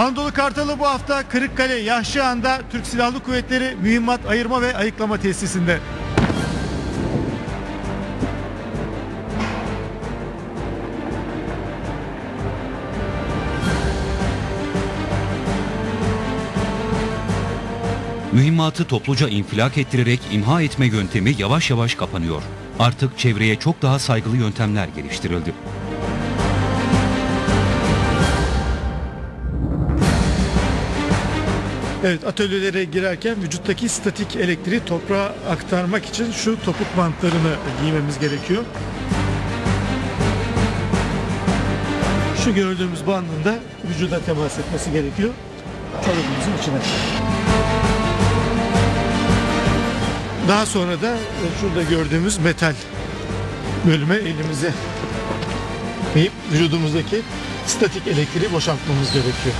Anadolu Kartalı bu hafta Kırıkkale Yahşıhan'da Türk Silahlı Kuvvetleri Mühimmat Ayırma ve Ayıklama Tesisinde. Mühimmatı topluca infilak ettirerek imha etme yöntemi yavaş yavaş kapanıyor. Artık çevreye çok daha saygılı yöntemler geliştirildi. Evet atölyelere girerken vücuttaki statik elektriği toprağa aktarmak için şu topuk bantlarını giymemiz gerekiyor. Şu gördüğümüz bandın da vücuda temas etmesi gerekiyor. Kalıbımızın içine. Daha sonra da e, şurada gördüğümüz metal bölüme elimizi ve vücudumuzdaki statik elektriği boşaltmamız gerekiyor.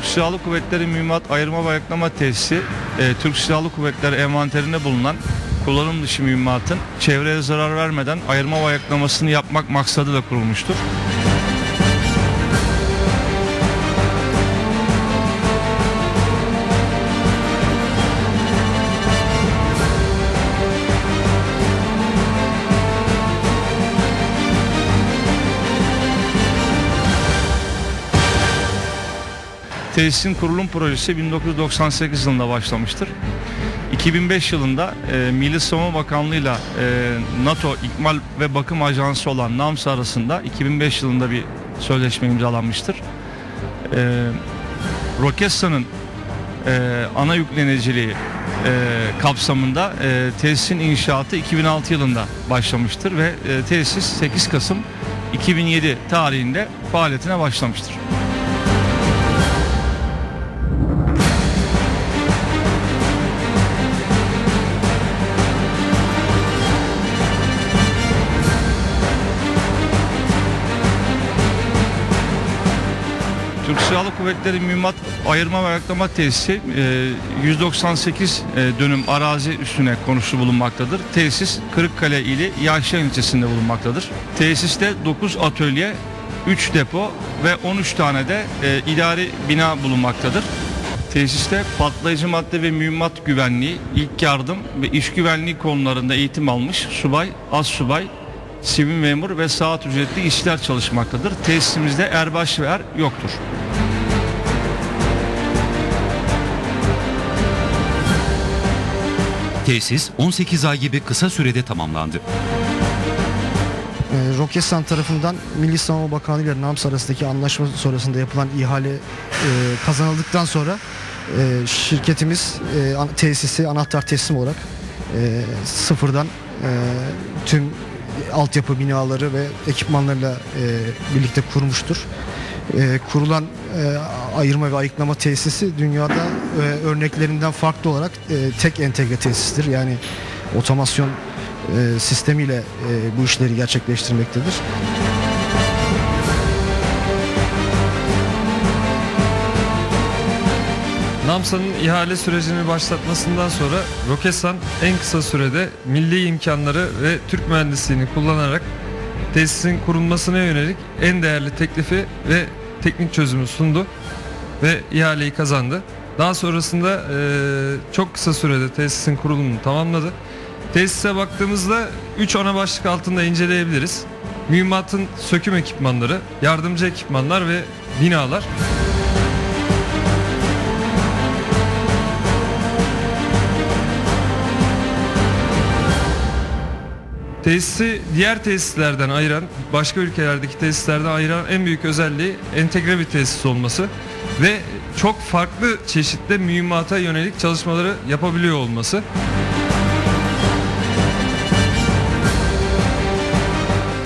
Türk Silahlı Kuvvetleri Mühimmat Ayırma ve Ayaklama Tesisi e, Türk Silahlı Kuvvetleri envanterinde bulunan kullanım dışı mühimmatın çevreye zarar vermeden ayırma ve ayaklamasını yapmak maksadıyla kurulmuştur. Tesisin kurulum projesi 1998 yılında başlamıştır. 2005 yılında e, Milli Savunma Bakanlığı ile NATO İkmal ve Bakım Ajansı olan NAMS arasında 2005 yılında bir sözleşme imzalanmıştır. E, Roketsan'ın e, ana yükleniciliği e, kapsamında e, tesisin inşaatı 2006 yılında başlamıştır ve e, tesis 8 Kasım 2007 tarihinde faaliyetine başlamıştır. Silahlı Kuvvetleri Mühimmat Ayırma ve Ayaklama Tesisi e, 198 e, dönüm arazi üstüne konuşu bulunmaktadır. Tesis Kırıkkale ili Yahşen ilçesinde bulunmaktadır. Tesiste 9 atölye, 3 depo ve 13 tane de e, idari bina bulunmaktadır. Tesiste patlayıcı madde ve mühimmat güvenliği, ilk yardım ve iş güvenliği konularında eğitim almış subay, az subay, sivil memur ve saat ücretli işler çalışmaktadır. Tesisimizde erbaş ve er yoktur. Tesis 18 ay gibi kısa sürede tamamlandı. E, Roketsan tarafından Milli Savunma Bakanlığı ile NAMS arasındaki anlaşma sonrasında yapılan ihale e, kazanıldıktan sonra e, şirketimiz e, tesisi anahtar teslim olarak e, sıfırdan e, tüm altyapı binaları ve ekipmanlarıyla e, birlikte kurmuştur. E, kurulan e, ayırma ve ayıklama tesisi dünyada e, örneklerinden farklı olarak e, tek entegre tesistir. Yani otomasyon e, sistemiyle e, bu işleri gerçekleştirmektedir. NAMSA'nın ihale sürecini başlatmasından sonra Roketsan en kısa sürede milli imkanları ve Türk mühendisliğini kullanarak tesisin kurulmasına yönelik en değerli teklifi ve teknik çözümü sundu ve ihaleyi kazandı. Daha sonrasında e, çok kısa sürede tesisin kurulumunu tamamladı. Tesise baktığımızda 3 ana başlık altında inceleyebiliriz. Mühimmatın söküm ekipmanları, yardımcı ekipmanlar ve binalar. Tesisi diğer tesislerden ayıran, başka ülkelerdeki tesislerden ayıran en büyük özelliği entegre bir tesis olması ve çok farklı çeşitli mühimmata yönelik çalışmaları yapabiliyor olması.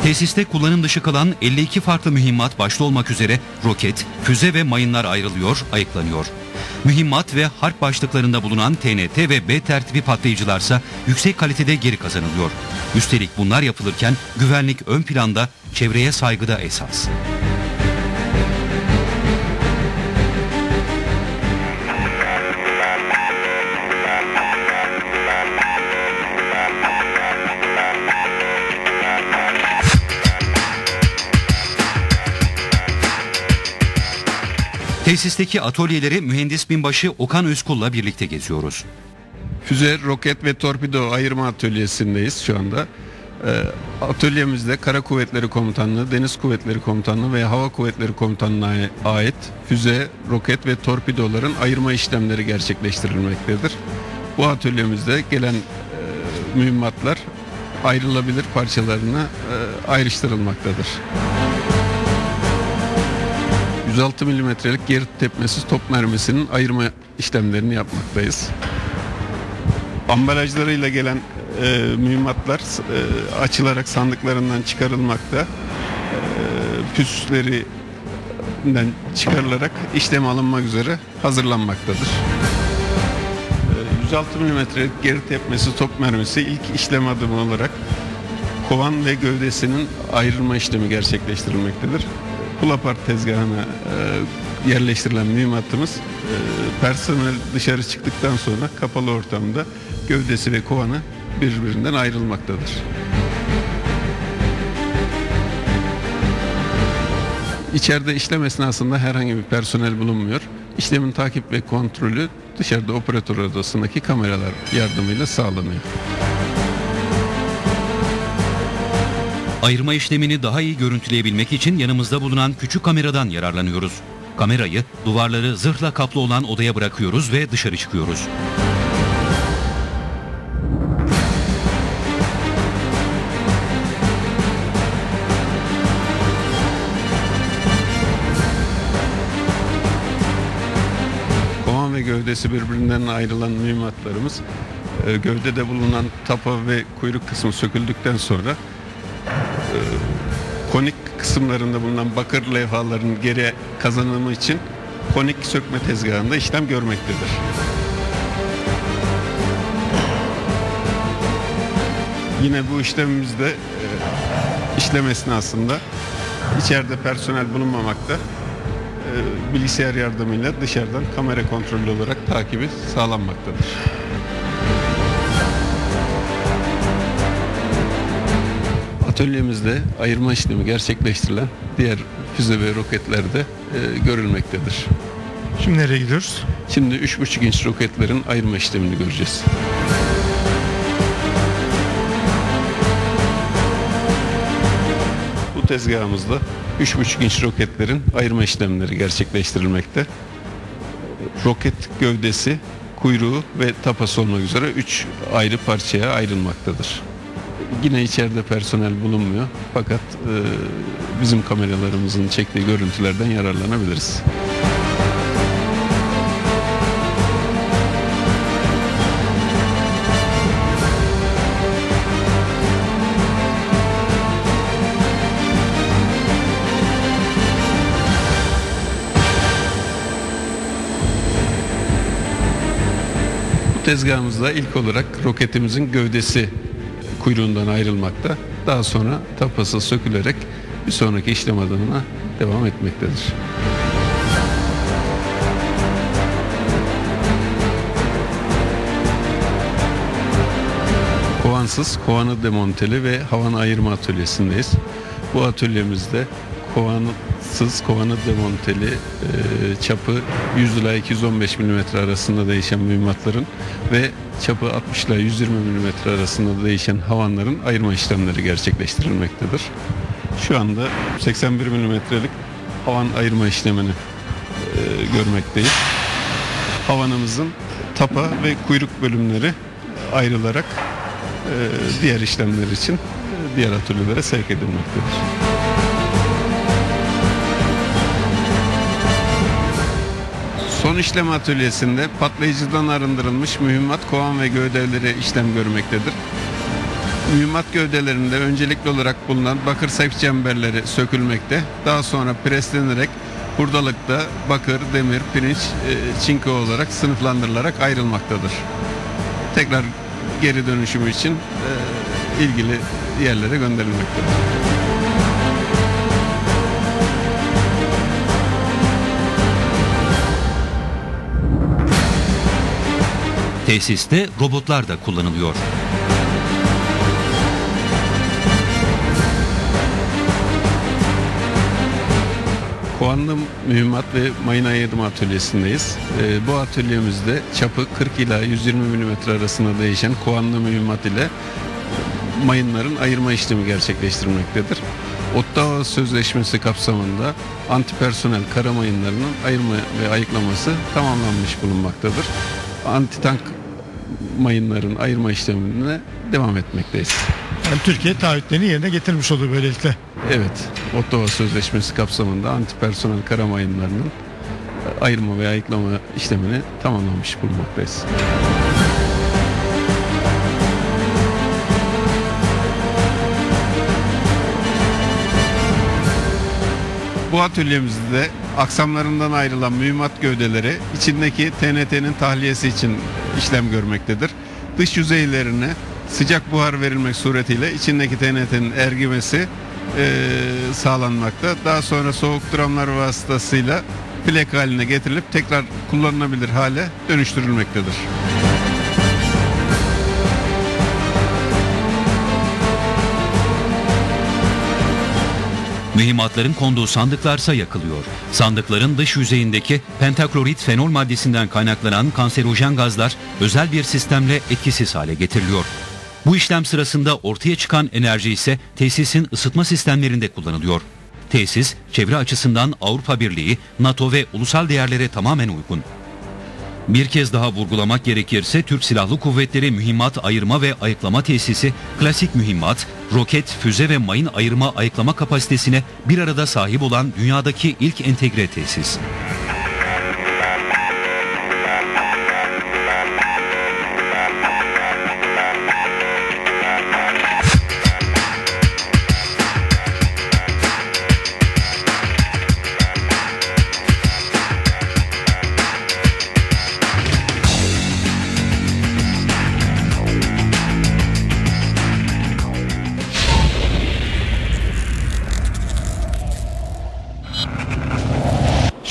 Tesiste kullanım dışı kalan 52 farklı mühimmat başta olmak üzere roket, füze ve mayınlar ayrılıyor, ayıklanıyor. Mühimmat ve harp başlıklarında bulunan TNT ve B tertibi patlayıcılarsa yüksek kalitede geri kazanılıyor. Üstelik bunlar yapılırken güvenlik ön planda, çevreye saygıda esas. Tesisteki atölyeleri mühendis binbaşı Okan Özkul'la birlikte geziyoruz. Füze, roket ve torpido ayırma atölyesindeyiz şu anda. Ee, atölyemizde Kara Kuvvetleri Komutanlığı, Deniz Kuvvetleri Komutanlığı ve Hava Kuvvetleri Komutanlığı'na ait füze, roket ve torpidoların ayırma işlemleri gerçekleştirilmektedir. Bu atölyemizde gelen e, mühimmatlar ayrılabilir parçalarına e, ayrıştırılmaktadır. 106 milimetrelik geri tepmesiz top mermisinin ayırma işlemlerini yapmaktayız ambalajlarıyla gelen e, mühimmatlar e, açılarak sandıklarından çıkarılmakta. E, püslerinden çıkarılarak işlem alınmak üzere hazırlanmaktadır. E, 106 milimetrelik geri tepmesi top mermisi ilk işlem adımı olarak kovan ve gövdesinin ayrılma işlemi gerçekleştirilmektedir. Pulapart tezgahına e, yerleştirilen mühimmatımız e, personel dışarı çıktıktan sonra kapalı ortamda gövdesi ve kovanı birbirinden ayrılmaktadır. İçeride işlem esnasında herhangi bir personel bulunmuyor. İşlemin takip ve kontrolü dışarıda operatör odasındaki kameralar yardımıyla sağlanıyor. Ayırma işlemini daha iyi görüntüleyebilmek için yanımızda bulunan küçük kameradan yararlanıyoruz. Kamerayı duvarları zırhla kaplı olan odaya bırakıyoruz ve dışarı çıkıyoruz. Kovan ve gövdesi birbirinden ayrılan mühimmatlarımız e, gövdede bulunan tapa ve kuyruk kısmı söküldükten sonra konik kısımlarında bulunan bakır levhaların geri kazanımı için konik sökme tezgahında işlem görmektedir. Yine bu işlemimizde e, işlem esnasında içeride personel bulunmamakta e, bilgisayar yardımıyla dışarıdan kamera kontrollü olarak takibi sağlanmaktadır. Atölyemizde ayırma işlemi gerçekleştirilen diğer füze ve roketlerde e, görülmektedir. Şimdi nereye gidiyoruz? Şimdi 3,5 inç roketlerin ayırma işlemini göreceğiz. Bu tezgahımızda 3,5 inç roketlerin ayırma işlemleri gerçekleştirilmekte. Roket gövdesi, kuyruğu ve tapası olmak üzere 3 ayrı parçaya ayrılmaktadır. Yine içeride personel bulunmuyor fakat e, bizim kameralarımızın çektiği görüntülerden yararlanabiliriz. Tezgahımızda ilk olarak roketimizin gövdesi kuyruğundan ayrılmakta. Daha sonra tapası sökülerek bir sonraki işlem adımına devam etmektedir. Kovansız, kovanı demonteli ve havanı ayırma atölyesindeyiz. Bu atölyemizde kovansız, kovanı demonteli e, çapı 100 ila 215 mm arasında değişen mühimmatların ve çapı 60 ila 120 mm arasında değişen havanların ayırma işlemleri gerçekleştirilmektedir. Şu anda 81 mm'lik havan ayırma işlemini e, görmekteyiz. Havanımızın tapa ve kuyruk bölümleri ayrılarak e, diğer işlemler için diğer atölyelere sevk edilmektedir. Son işlem atölyesinde patlayıcıdan arındırılmış mühimmat kovan ve gövdeleri işlem görmektedir. Mühimmat gövdelerinde öncelikli olarak bulunan bakır sef çemberleri sökülmekte. Daha sonra preslenerek hurdalıkta bakır, demir, pirinç, e, çinko olarak sınıflandırılarak ayrılmaktadır. Tekrar geri dönüşümü için e, ilgili yerlere gönderilmektedir. Tesiste robotlar da kullanılıyor. Kovanlı mühimmat ve mayın ayırma atölyesindeyiz. Ee, bu atölyemizde çapı 40 ila 120 mm arasında değişen kovanlı mühimmat ile mayınların ayırma işlemi gerçekleştirmektedir. Ottawa Sözleşmesi kapsamında antipersonel kara mayınlarının ayırma ve ayıklaması tamamlanmış bulunmaktadır. Antitank mayınların ayırma işlemine devam etmekteyiz. Yani Türkiye taahhütlerini yerine getirmiş oluyor böylelikle. Evet, Ottawa Sözleşmesi kapsamında antipersonel kara mayınlarının ayırma ve ayıklama işlemini tamamlamış bulunmaktayız. Bu atölyemizde aksamlarından ayrılan mühimmat gövdeleri içindeki TNT'nin tahliyesi için işlem görmektedir. Dış yüzeylerine sıcak buhar verilmek suretiyle içindeki TNT'nin ergimesi eee, sağlanmakta. Daha sonra soğuk dramlar vasıtasıyla plak haline getirilip tekrar kullanılabilir hale dönüştürülmektedir. Mühimmatların konduğu sandıklarsa yakılıyor. Sandıkların dış yüzeyindeki pentaklorit fenol maddesinden kaynaklanan kanserojen gazlar özel bir sistemle etkisiz hale getiriliyor. Bu işlem sırasında ortaya çıkan enerji ise tesisin ısıtma sistemlerinde kullanılıyor. Tesis, çevre açısından Avrupa Birliği, NATO ve ulusal değerlere tamamen uygun. Bir kez daha vurgulamak gerekirse Türk Silahlı Kuvvetleri Mühimmat Ayırma ve Ayıklama Tesisi klasik mühimmat, roket, füze ve mayın ayırma ayıklama kapasitesine bir arada sahip olan dünyadaki ilk entegre tesis.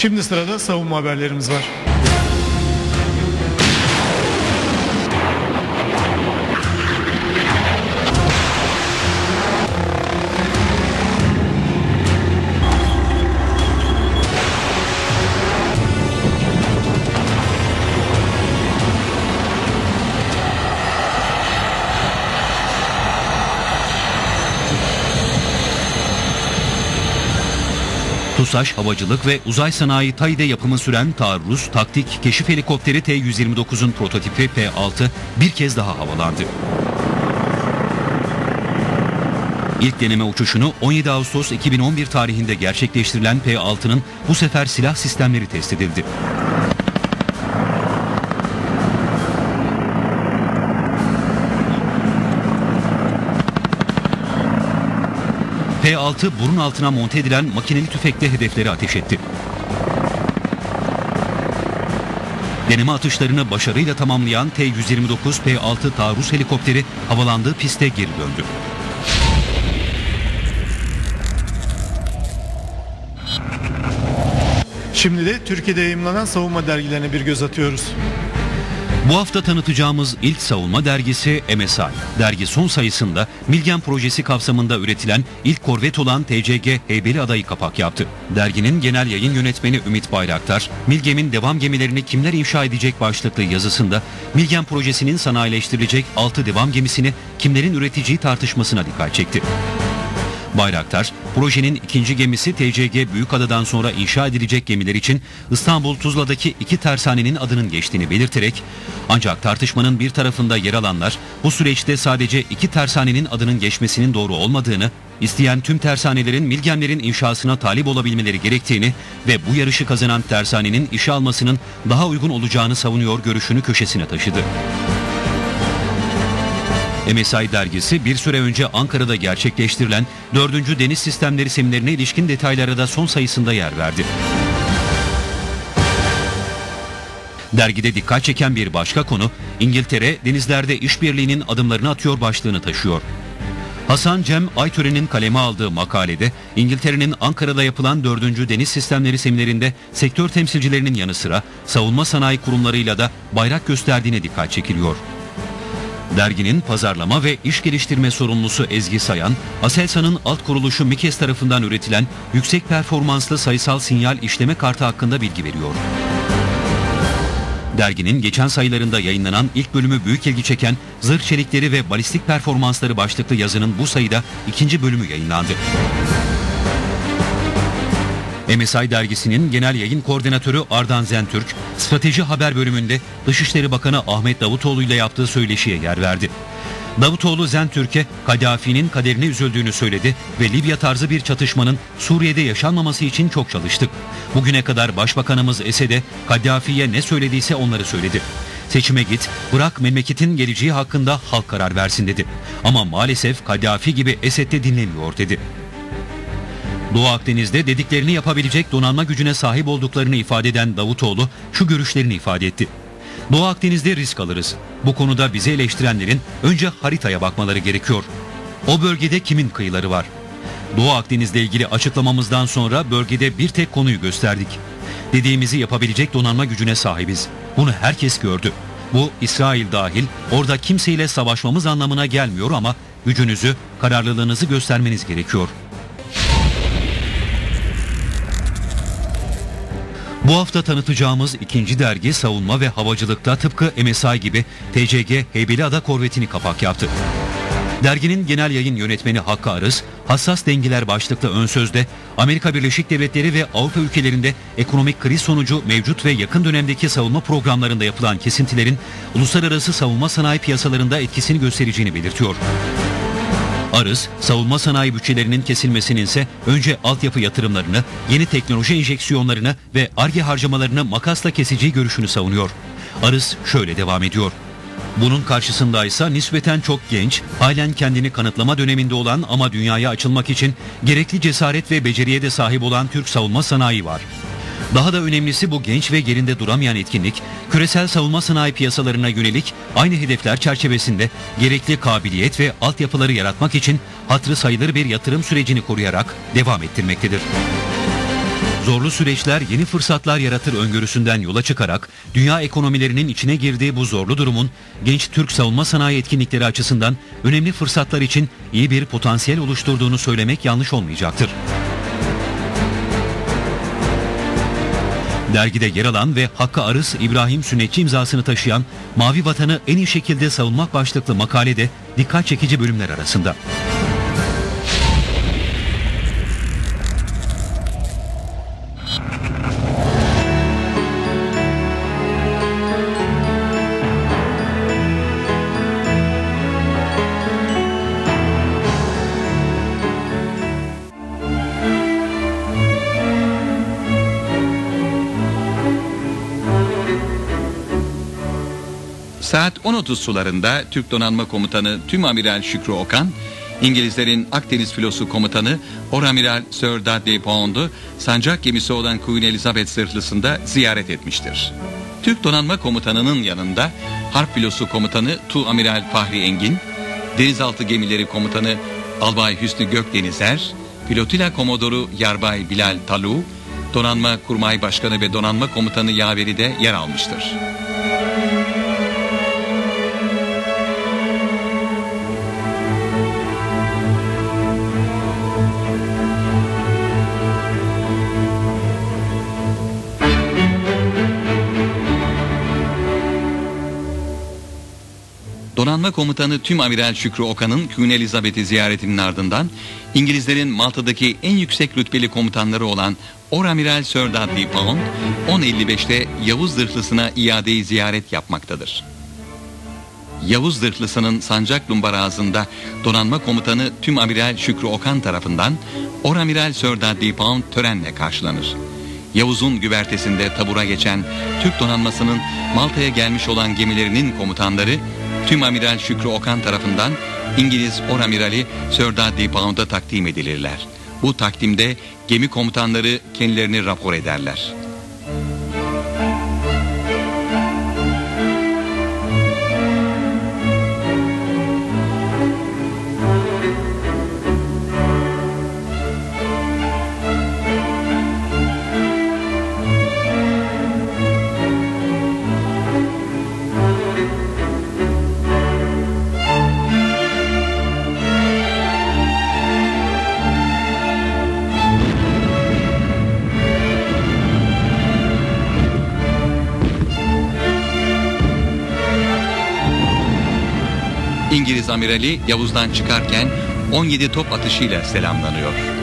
Şimdi sırada savunma haberlerimiz var. TUSAŞ Havacılık ve Uzay Sanayi TAİ'de yapımı süren taarruz taktik keşif helikopteri T-129'un prototipi P-6 bir kez daha havalandı. İlk deneme uçuşunu 17 Ağustos 2011 tarihinde gerçekleştirilen P-6'nın bu sefer silah sistemleri test edildi. P-6 burun altına monte edilen makineli tüfekle hedefleri ateş etti. Deneme atışlarını başarıyla tamamlayan T-129 P-6 taarruz helikopteri havalandığı piste geri döndü. Şimdi de Türkiye'de yayımlanan savunma dergilerine bir göz atıyoruz. Bu hafta tanıtacağımız ilk savunma dergisi MSI. Dergi son sayısında Milgen projesi kapsamında üretilen ilk korvet olan TCG Heybeli adayı kapak yaptı. Derginin genel yayın yönetmeni Ümit Bayraktar, Milgem'in devam gemilerini kimler inşa edecek başlıklı yazısında Milgen projesinin sanayileştirilecek 6 devam gemisini kimlerin üreteceği tartışmasına dikkat çekti. Bayraktar, projenin ikinci gemisi TCG Büyükada'dan sonra inşa edilecek gemiler için İstanbul Tuzla'daki iki tersanenin adının geçtiğini belirterek, ancak tartışmanın bir tarafında yer alanlar bu süreçte sadece iki tersanenin adının geçmesinin doğru olmadığını, isteyen tüm tersanelerin Milgemlerin inşasına talip olabilmeleri gerektiğini ve bu yarışı kazanan tersanenin işe almasının daha uygun olacağını savunuyor görüşünü köşesine taşıdı. MSI dergisi bir süre önce Ankara'da gerçekleştirilen 4. Deniz Sistemleri Seminerine ilişkin detaylara da son sayısında yer verdi. Dergide dikkat çeken bir başka konu İngiltere denizlerde işbirliğinin adımlarını atıyor başlığını taşıyor. Hasan Cem Aytören'in kaleme aldığı makalede İngiltere'nin Ankara'da yapılan 4. Deniz Sistemleri Seminerinde sektör temsilcilerinin yanı sıra savunma sanayi kurumlarıyla da bayrak gösterdiğine dikkat çekiliyor. Derginin pazarlama ve iş geliştirme sorumlusu Ezgi Sayan, Aselsan'ın alt kuruluşu Mikes tarafından üretilen yüksek performanslı sayısal sinyal işleme kartı hakkında bilgi veriyor. Derginin geçen sayılarında yayınlanan ilk bölümü büyük ilgi çeken zırh çelikleri ve balistik performansları başlıklı yazının bu sayıda ikinci bölümü yayınlandı. MSI dergisinin genel yayın koordinatörü Ardan Zentürk, strateji haber bölümünde Dışişleri Bakanı Ahmet Davutoğlu ile yaptığı söyleşiye yer verdi. Davutoğlu Zentürk'e Kaddafi'nin kaderine üzüldüğünü söyledi ve Libya tarzı bir çatışmanın Suriye'de yaşanmaması için çok çalıştık. Bugüne kadar Başbakanımız Esed'e Kaddafi'ye ne söylediyse onları söyledi. Seçime git, bırak memleketin geleceği hakkında halk karar versin dedi. Ama maalesef Kaddafi gibi Esed de dinlemiyor dedi. Doğu Akdeniz'de dediklerini yapabilecek donanma gücüne sahip olduklarını ifade eden Davutoğlu şu görüşlerini ifade etti. Doğu Akdeniz'de risk alırız. Bu konuda bizi eleştirenlerin önce haritaya bakmaları gerekiyor. O bölgede kimin kıyıları var? Doğu Akdeniz'le ilgili açıklamamızdan sonra bölgede bir tek konuyu gösterdik. Dediğimizi yapabilecek donanma gücüne sahibiz. Bunu herkes gördü. Bu İsrail dahil orada kimseyle savaşmamız anlamına gelmiyor ama gücünüzü, kararlılığınızı göstermeniz gerekiyor. Bu hafta tanıtacağımız ikinci dergi savunma ve havacılıkta tıpkı MSI gibi TCG Heybeliada korvetini kapak yaptı. Derginin genel yayın yönetmeni Hakkı Arız, hassas dengeler başlıklı ön sözde Amerika Birleşik Devletleri ve Avrupa ülkelerinde ekonomik kriz sonucu mevcut ve yakın dönemdeki savunma programlarında yapılan kesintilerin uluslararası savunma sanayi piyasalarında etkisini göstereceğini belirtiyor. Arız, savunma sanayi bütçelerinin kesilmesinin ise önce altyapı yatırımlarını, yeni teknoloji enjeksiyonlarını ve ARGE harcamalarını makasla keseceği görüşünü savunuyor. Arız şöyle devam ediyor. Bunun karşısında ise nispeten çok genç, halen kendini kanıtlama döneminde olan ama dünyaya açılmak için gerekli cesaret ve beceriye de sahip olan Türk savunma sanayi var. Daha da önemlisi bu genç ve yerinde duramayan etkinlik, küresel savunma sanayi piyasalarına yönelik aynı hedefler çerçevesinde gerekli kabiliyet ve altyapıları yaratmak için hatırı sayılır bir yatırım sürecini koruyarak devam ettirmektedir. Zorlu süreçler yeni fırsatlar yaratır öngörüsünden yola çıkarak dünya ekonomilerinin içine girdiği bu zorlu durumun genç Türk savunma sanayi etkinlikleri açısından önemli fırsatlar için iyi bir potansiyel oluşturduğunu söylemek yanlış olmayacaktır. Dergide yer alan ve Hakkı Arız İbrahim Sünnetçi imzasını taşıyan Mavi Vatanı en iyi şekilde savunmak başlıklı makalede dikkat çekici bölümler arasında. Saat 10.30 sularında Türk Donanma Komutanı Tüm Amiral Şükrü Okan, İngilizlerin Akdeniz Filosu Komutanı Oramiral Sir Dudley Pound'u sancak gemisi olan Queen Elizabeth zırhlısında ziyaret etmiştir. Türk Donanma Komutanı'nın yanında Harp Filosu Komutanı Tu Amiral Fahri Engin, Denizaltı Gemileri Komutanı Albay Hüsnü Gökdenizer, Pilotila Komodoru Yarbay Bilal Talu, Donanma Kurmay Başkanı ve Donanma Komutanı Yaveri de yer almıştır. Donanma Komutanı Tüm Amiral Şükrü Okan'ın Queen Elizabeth'i ziyaretinin ardından İngilizlerin Malta'daki en yüksek rütbeli komutanları olan Oramiral Sir Dudley Pound 10.55'te Yavuz Zırhlısı'na iadeyi ziyaret yapmaktadır. Yavuz Zırhlısı'nın sancak lumbarazında donanma komutanı Tüm Amiral Şükrü Okan tarafından Oramiral Sir Dudley Pound törenle karşılanır. Yavuz'un güvertesinde tabura geçen Türk donanmasının Malta'ya gelmiş olan gemilerinin komutanları Tüm Amiral Şükrü Okan tarafından İngiliz Oramirali Sir Dudley Pound'a takdim edilirler. Bu takdimde gemi komutanları kendilerini rapor ederler. Amirali Yavuz'dan çıkarken 17 top atışıyla selamlanıyor.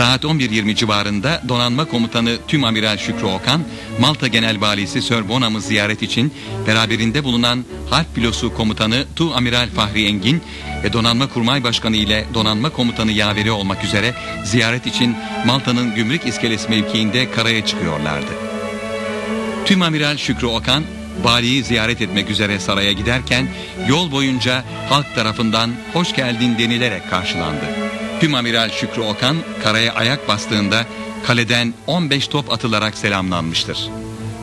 Saat 11.20 civarında donanma komutanı Tüm Amiral Şükrü Okan, Malta Genel Valisi Sir Bonham'ı ziyaret için beraberinde bulunan Harp Filosu Komutanı Tu Amiral Fahri Engin ve Donanma Kurmay Başkanı ile Donanma Komutanı Yaveri olmak üzere ziyaret için Malta'nın Gümrük İskelesi mevkiinde karaya çıkıyorlardı. Tüm Amiral Şükrü Okan, valiyi ziyaret etmek üzere saraya giderken yol boyunca halk tarafından hoş geldin denilerek karşılandı. Tüm Amiral Şükrü Okan karaya ayak bastığında kaleden 15 top atılarak selamlanmıştır.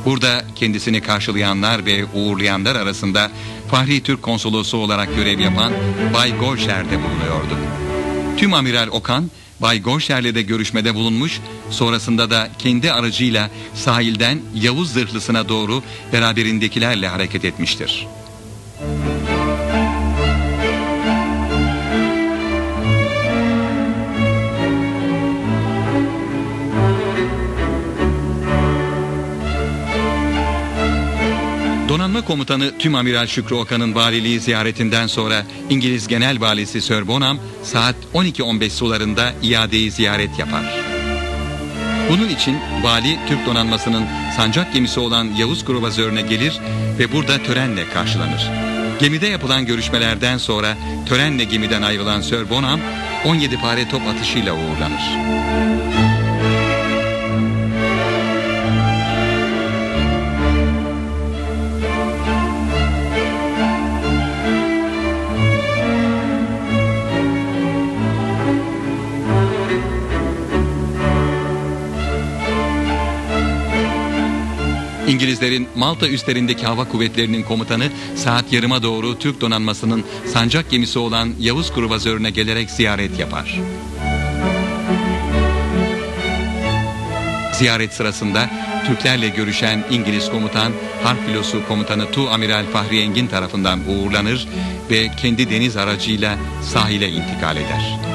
Burada kendisini karşılayanlar ve uğurlayanlar arasında Fahri Türk Konsolosu olarak görev yapan Bay Golşer de bulunuyordu. Tüm Amiral Okan Bay Gorşer'le de görüşmede bulunmuş, sonrasında da kendi aracıyla sahilden Yavuz Zırhlısı'na doğru beraberindekilerle hareket etmiştir. Donanma Komutanı Tüm Amiral Şükrü Okan'ın valiliği ziyaretinden sonra İngiliz Genel Valisi Sir Bonham saat 12.15 sularında iadeyi ziyaret yapar. Bunun için vali Türk donanmasının sancak gemisi olan Yavuz Kruvazörü'ne gelir ve burada törenle karşılanır. Gemide yapılan görüşmelerden sonra törenle gemiden ayrılan Sir Bonham 17 pare top atışıyla uğurlanır. İngilizlerin Malta üstlerindeki hava kuvvetlerinin komutanı saat yarıma doğru Türk donanmasının sancak gemisi olan Yavuz Kruvazörü'ne gelerek ziyaret yapar. Ziyaret sırasında Türklerle görüşen İngiliz komutan Harp Filosu Komutanı Tu Amiral Fahri Engin tarafından uğurlanır ve kendi deniz aracıyla sahile intikal eder.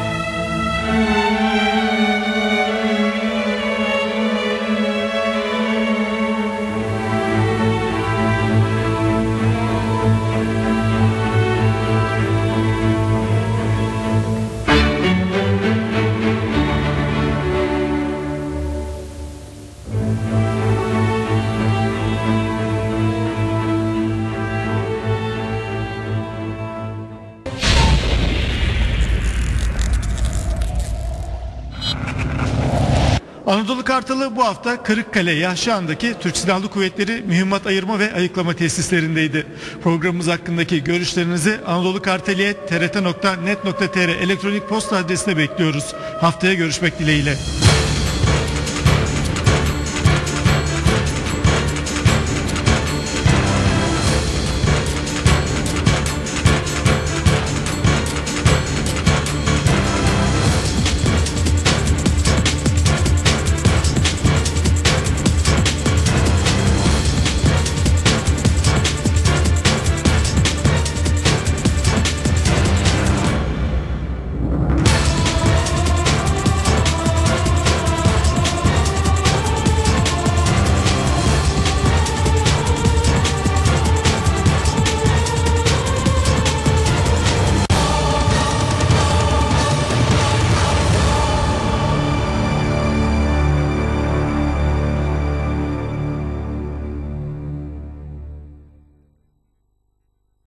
Kartalı bu hafta Kırıkkale Yahşihan'daki Türk Silahlı Kuvvetleri mühimmat ayırma ve ayıklama tesislerindeydi. Programımız hakkındaki görüşlerinizi Anadolu Karteli'ye trt.net.tr elektronik posta adresine bekliyoruz. Haftaya görüşmek dileğiyle.